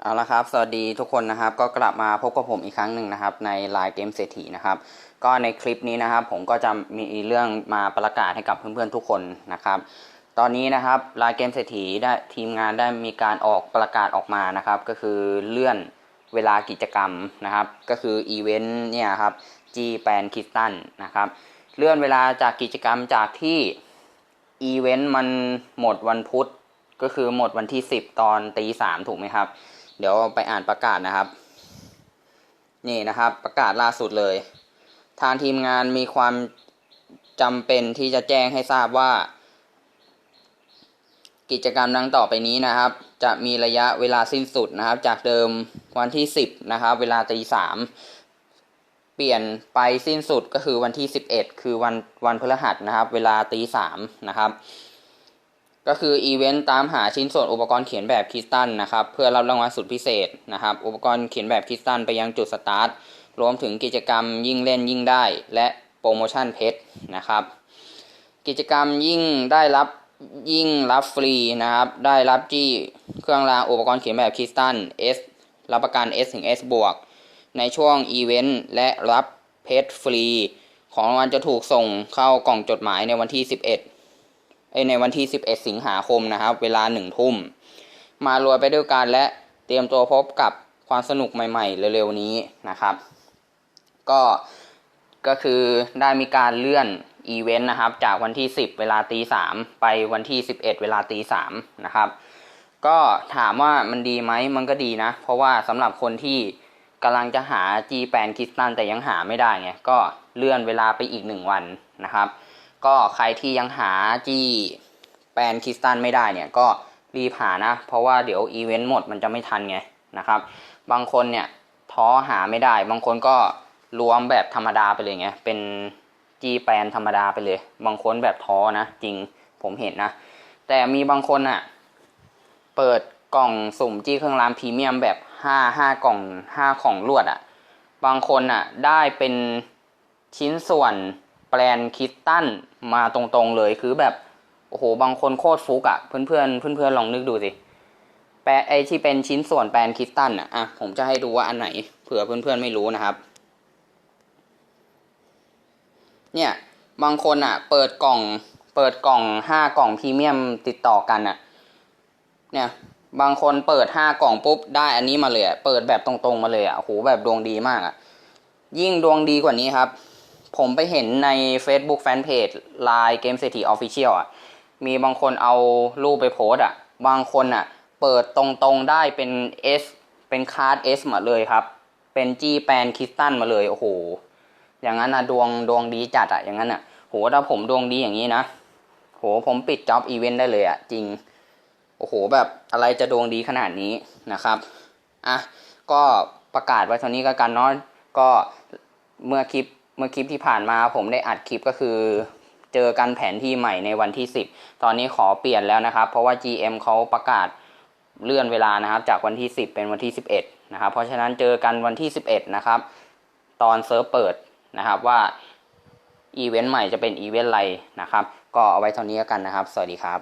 เอาละครับ สวัสดีทุกคนนะครับ ก็กลับมาพบกับผมอีกครั้งหนึ่งนะครับ ในไลน์เกมเศรษฐีนะครับ ก็ในคลิปนี้นะครับ ผมก็จะมีเรื่องมาประกาศให้กับเพื่อนๆทุกคนนะครับ ตอนนี้นะครับไลน์เกมเศรษฐีได้ทีมงานได้มีการออกประกาศออกมานะครับ ก็คือเลื่อนเวลากิจกรรมนะครับ ก็คืออีเวนต์เนี่ยครับ G แปนคิสตันนะครับ เลื่อนเวลาจากกิจกรรมจากที่อีเวนต์มันหมดวันพุธก็คือหมดวันที่ 10 ตอนตีสามถูกไหมครับ เดี๋ยวไปอ่านประกาศนะครับ นี่นะครับ ประกาศล่าสุดเลย ทางทีมงานมีความจำเป็นที่จะแจ้งให้ทราบว่า กิจกรรมดังต่อไปนี้นะครับ จะมีระยะเวลาสิ้นสุดนะครับ จากเดิมวันที่ 10 นะครับ เวลาตีสามเปลี่ยนไปสิ้นสุดก็คือวันที่ 11 คือวันวันพฤหัสนะครับ เวลาตีสามนะครับ ก็คืออีเวนต์ตามหาชิ้นส่วนอุปกรณ์เขียนแบบคริสตัลนะครับเพื่อรับรางวัลสุดพิเศษนะครับ อุปกรณ์เขียนแบบคริสตัลไปยังจุดสตาร์ทรวมถึงกิจกรรมยิ่งเล่นยิ่งได้ และโปรโมชั่นเพชรนะครับ กิจกรรมยิ่งได้รับยิ่งรับฟรีนะครับ ได้รับจี้เครื่องรางอุปกรณ์เขียนแบบคริสตัล S รับประกัน S ถึง S บวกในช่วงอีเวนต์และรับเพชรฟรี ของรางวัลจะถูกส่งเข้ากล่องจดหมายในวันที่ 11 ในวันที่ 11 สิงหาคมนะครับ เวลาหนึ่งทุ่ม มารวยไปด้วยกันและเตรียมตัวพบกับความสนุกใหม่ๆ เร็วๆนี้นะครับ ก็ก็คือได้มีการเลื่อนอีเวนต์นะครับ จากวันที่ 10 เวลาตีสไปวันที่ 11 เวลาตีสนะครับ ก็ถามว่ามันดีไหมมันก็ดีนะ เพราะว่าสำหรับคนที่กำลังจะหา G แปนคิสตัลแต่ยังหาไม่ได้ไงก็เลื่อนเวลาไปอีกหนึ่งวันนะครับ ก็ใครที่ยังหาจี้แปนคริสตัลไม่ได้เนี่ยก็รีบหานะ เพราะว่าเดี๋ยวอีเวนต์หมดมันจะไม่ทันไงนะครับ บางคนเนี่ยท้อหาไม่ได้ บางคนก็รวมแบบธรรมดาไปเลยไงเป็นจีแปนธรรมดาไปเลย บางคนแบบท้อนะ จริงผมเห็นนะ แต่มีบางคนอะ เปิดกล่องสุ่มจี้เครื่องรางพรีเมียมแบบห้าห้ากล่องห้าของรวดอะ บางคนอะได้เป็นชิ้นส่วน ลนคิสตัลมาตรงๆเลยคือแบบ โอ้โห บางคนโคตรฟุกอะ่ะ เพื่อนเพื่อนเพื่อนเพื่อนๆลองนึกดูสิแปลไอที่เป็นชิ้นส่วนแปลนคิสตัลอะอะ ผมจะให้ดูว่าอันไหนเผื่อเพื่อนเพื่อนๆไม่รู้นะครับ เนี่ย บางคนอะ เปิดกล่อง เปิดกล่องห้ากล่องพรีเมียมติดต่อกันอะ เนี่ยบางคนเปิดห้ากล่องปุ๊บได้อันนี้มาเลยอะเปิดแบบตรงๆมาเลยอะโอ้โหแบบดวงดีมากอะยิ่งดวงดีกว่านี้ครับ ผมไปเห็นใน Facebook Fanpage ไลน์เกมเศรษฐีออฟฟิเชียลอะ มีบางคนเอารูปไปโพสอะ บางคนอะ เปิดตรงๆได้เป็น S เป็นคาร์ด S มาเลยครับ เป็นจีแปนคริสตัลมาเลย โอ้โห อย่างนั้นนะดวงดวงดีจัดอะ อย่างนั้นอะ โห ถ้าผมดวงดีอย่างนี้นะ โห ผมปิดจ็อบอีเวนต์ได้เลยอะ จริง โอ้โห แบบอะไรจะดวงดีขนาดนี้นะครับ อะ ก็ประกาศไว้เท่านี้ก็กันเนาะ ก็เมื่อคลิป เมื่อคลิปที่ผ่านมาผมได้อัดคลิปก็คือ เจอกันแผนที่ใหม่ในวันที่ 10 ตอนนี้ขอเปลี่ยนแล้วนะครับ เพราะว่า GM เขาประกาศเลื่อนเวลานะครับ จากวันที่ 10 เป็นวันที่ 11 นะครับ เพราะฉะนั้นเจอกันวันที่ 11 นะครับ ตอนเซิร์ฟเปิดนะครับว่าอีเวนต์ใหม่จะเป็นอีเวนต์อะไรนะครับ ก็เอาไว้เท่านี้กันนะครับ สวัสดีครับ